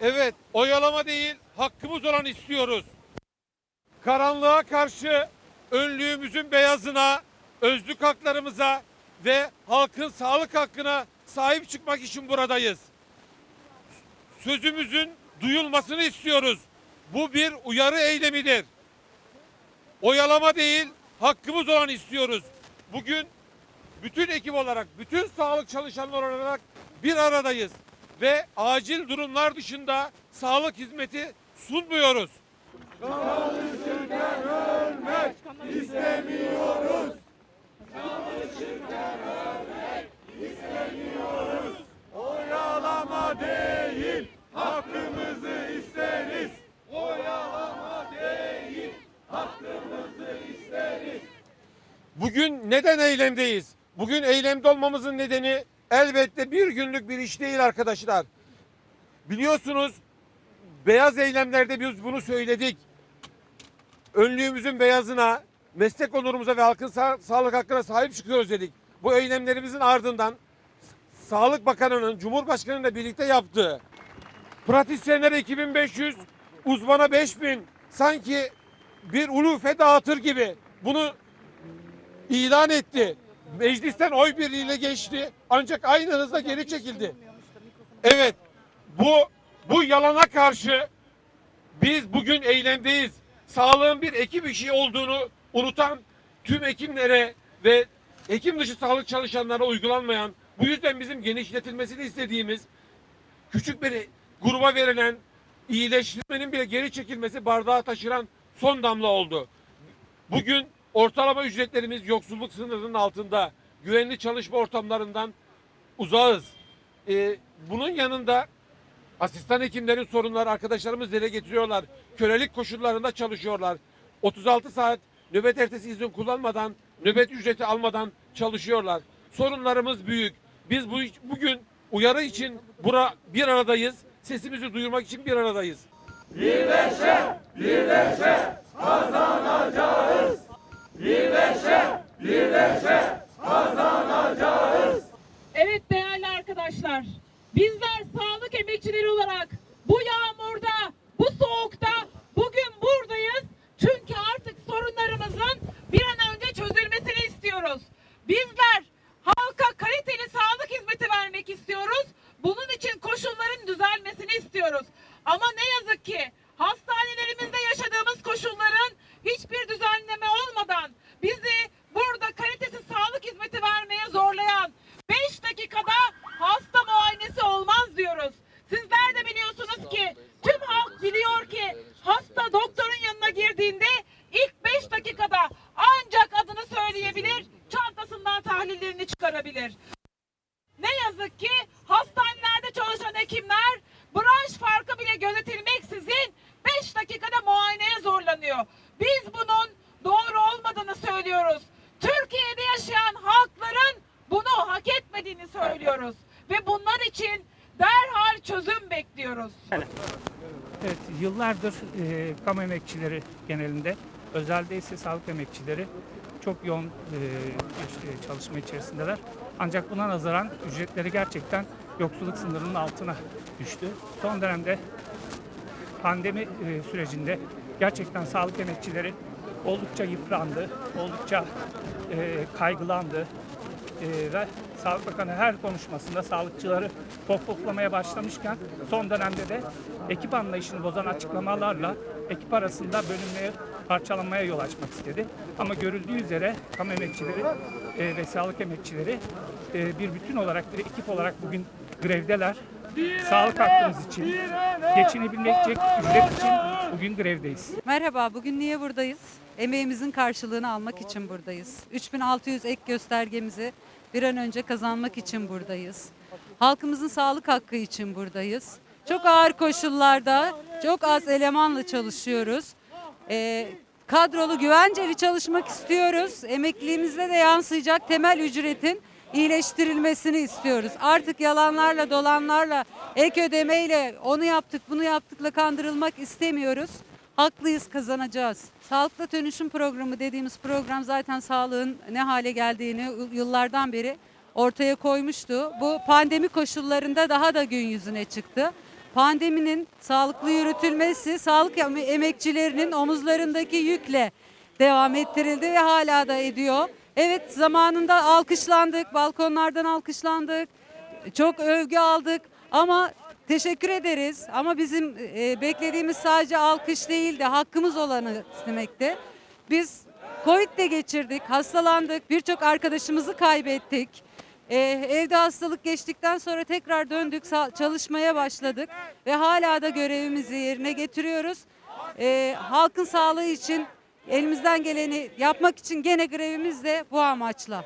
Evet, oyalama değil, hakkımız olan istiyoruz. Karanlığa karşı önlüğümüzün beyazına, özlük haklarımıza ve halkın sağlık hakkına sahip çıkmak için buradayız. Sözümüzün duyulmasını istiyoruz. Bu bir uyarı eylemidir. Oyalama değil, hakkımız olan istiyoruz. Bugün bütün ekip olarak, bütün sağlık çalışanları olarak bir aradayız ve acil durumlar dışında sağlık hizmeti sunmuyoruz. Oyalama değil, hakkımızı isteriz. Oyalama değil, hakkımızı isteriz. Bugün neden eylemdeyiz? Bugün eylemde olmamızın nedeni elbette bir günlük bir iş değil arkadaşlar. Biliyorsunuz beyaz eylemlerde biz bunu söyledik. Önlüğümüzün beyazına, meslek onurumuza ve halkın sa- sağlık hakkına sahip çıkıyoruz dedik. Bu eylemlerimizin ardından Sağlık Bakanı'nın Cumhurbaşkanı'yla birlikte yaptığı pratisyenlere 2500, uzmana 5000 sanki bir ulufe dağıtır gibi bunu ilan etti. Meclisten oy birliğiyle geçti ancak aynı hızla geri çekildi. Evet bu bu yalana karşı biz bugün eylemdeyiz. Sağlığın bir ekip işi olduğunu unutan tüm hekimlere ve hekim dışı sağlık çalışanlara uygulanmayan bu yüzden bizim genişletilmesini istediğimiz küçük bir gruba verilen iyileştirmenin bile geri çekilmesi bardağı taşıran son damla oldu. Bugün ortalama ücretlerimiz yoksulluk sınırının altında. Güvenli çalışma ortamlarından uzağız. Ee, bunun yanında asistan hekimlerin sorunları arkadaşlarımız dile getiriyorlar. Kölelik koşullarında çalışıyorlar. 36 saat nöbet ertesi izin kullanmadan, nöbet ücreti almadan çalışıyorlar. Sorunlarımız büyük. Biz bu bugün uyarı için bura bir aradayız. Sesimizi duyurmak için bir aradayız. Evet değerli arkadaşlar, bizler sağlık emekçileri olarak bu yağmurda, bu soğukta bugün buradayız. Çünkü artık sorunlarımızın bir an önce çözülmesini istiyoruz. Bizler halka kaliteli sağlık hizmeti vermek istiyoruz. Bunun için koşulların düzelmesini istiyoruz. Ama ne tahlillerini çıkarabilir. Ne yazık ki hastanelerde çalışan hekimler branş farkı bile gözetilmeksizin 5 dakikada muayeneye zorlanıyor. Biz bunun doğru olmadığını söylüyoruz. Türkiye'de yaşayan halkların bunu hak etmediğini söylüyoruz. Ve bunlar için derhal çözüm bekliyoruz. Evet, yıllardır e, kamu emekçileri genelinde, özelde ise sağlık emekçileri çok yoğun e, e, çalışma içerisindeler. Ancak buna nazaran ücretleri gerçekten yoksulluk sınırının altına düştü. Son dönemde pandemi e, sürecinde gerçekten sağlık emekçileri oldukça yıprandı, oldukça e, kaygılandı. E, ve Sağlık Bakanı her konuşmasında sağlıkçıları pohpohlamaya başlamışken son dönemde de ekip anlayışını bozan açıklamalarla ekip arasında bölünmeye, parçalanmaya yol açmak istedi. Ama görüldüğü üzere kamu emekçileri e, ve sağlık emekçileri e, bir bütün olarak, bir ekip olarak bugün grevdeler. Sağlık hakkımız için, geçinebilecek ücret için bugün grevdeyiz. Merhaba, bugün niye buradayız? Emeğimizin karşılığını almak için buradayız. 3600 ek göstergemizi bir an önce kazanmak için buradayız. Halkımızın sağlık hakkı için buradayız. Çok ağır koşullarda, çok az elemanla çalışıyoruz. Ee, kadrolu güvenceli çalışmak istiyoruz. Emekliliğimizde de yansıyacak temel ücretin iyileştirilmesini istiyoruz. Artık yalanlarla, dolanlarla, ek ödemeyle, onu yaptık, bunu yaptıkla kandırılmak istemiyoruz. Haklıyız, kazanacağız. Sağlıkla Dönüşüm Programı dediğimiz program zaten sağlığın ne hale geldiğini yıllardan beri ortaya koymuştu. Bu pandemi koşullarında daha da gün yüzüne çıktı. pandeminin sağlıklı yürütülmesi sağlık em- emekçilerinin omuzlarındaki yükle devam ettirildi ve hala da ediyor. Evet zamanında alkışlandık, balkonlardan alkışlandık, çok övgü aldık ama teşekkür ederiz. Ama bizim e, beklediğimiz sadece alkış değil de hakkımız olanı istemekte. Biz Covid de geçirdik, hastalandık, birçok arkadaşımızı kaybettik. Ee, evde hastalık geçtikten sonra tekrar döndük, çalışmaya başladık ve hala da görevimizi yerine getiriyoruz. Ee, halkın sağlığı için elimizden geleni yapmak için gene grevimiz de bu amaçla.